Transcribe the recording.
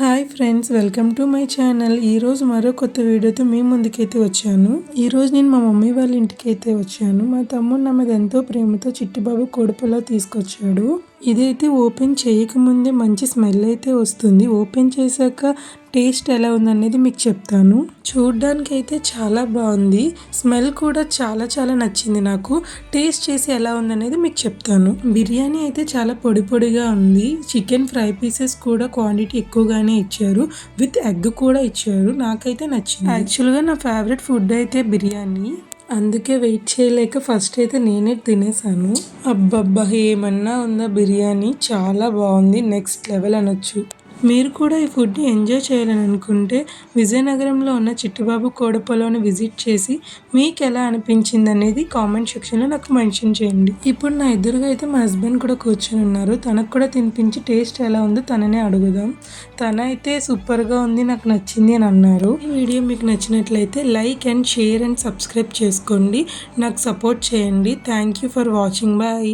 Hi friends welcome to my channel. ఈరోజు మరో కొత్త వీడియోతో మీ ముందుకైతే వచ్చాను. ఈరోజు నేను మా మమ్మీ వాళ్ళ ఇంటికి అయితే వచ్చాను. మా తమ్ముడు నా మీద ఎంతో ప్రేమతో చిట్టిబాబు కొడుపులో తీసుకొచ్చాడు. ఇదైతే ఓపెన్ చేయకముందే మంచి స్మెల్ అయితే వస్తుంది. ఓపెన్ చేశాక టేస్ట్ ఎలా ఉందనేది మీకు చెప్తాను. చూడ్డానికి అయితే చాలా బాగుంది. స్మెల్ కూడా చాలా చాలా నచ్చింది నాకు. టేస్ట్ చేసి ఎలా ఉందనేది మీకు చెప్తాను. బిర్యానీ అయితే చాలా పొడి పొడిగా ఉంది. చికెన్ ఫ్రై పీసెస్ కూడా క్వాంటిటీ ఎక్కువగానే ఇచ్చారు. విత్ ఎగ్ కూడా ఇచ్చారు. నాకైతే నచ్చింది. యాక్చువల్గా నా ఫేవరెట్ ఫుడ్ అయితే బిర్యానీ. అందుకే వెయిట్ చేయలేక ఫస్ట్ అయితే నేనే తినేసాను. అబ్బబ్బా ఏమన్నా ఉందా బిర్యానీ? చాలా బాగుంది నెక్స్ట్ లెవెల్ అనొచ్చు. మీరు కూడా ఈ ఫుడ్ని ఎంజాయ్ చేయాలని అనుకుంటే విజయనగరంలో ఉన్న చిట్టుబాబు కోడపలోని విజిట్ చేసి మీకు ఎలా అనిపించింది అనేది కామెంట్ సెక్షన్లో నాకు మెన్షన్ చేయండి. ఇప్పుడు నా ఎదురుగా అయితే మా హస్బెండ్ కూడా కూర్చొని ఉన్నారు. తనకు కూడా తినిపించి టేస్ట్ ఎలా ఉందో తననే అడుగుదాం. తన అయితే సూపర్గా ఉంది నాకు నచ్చింది అని అన్నారు. ఈ వీడియో మీకు నచ్చినట్లయితే like and share and subscribe చేసుకోండి. నాకు సపోర్ట్ చేయండి. Thank you for watching. Bye.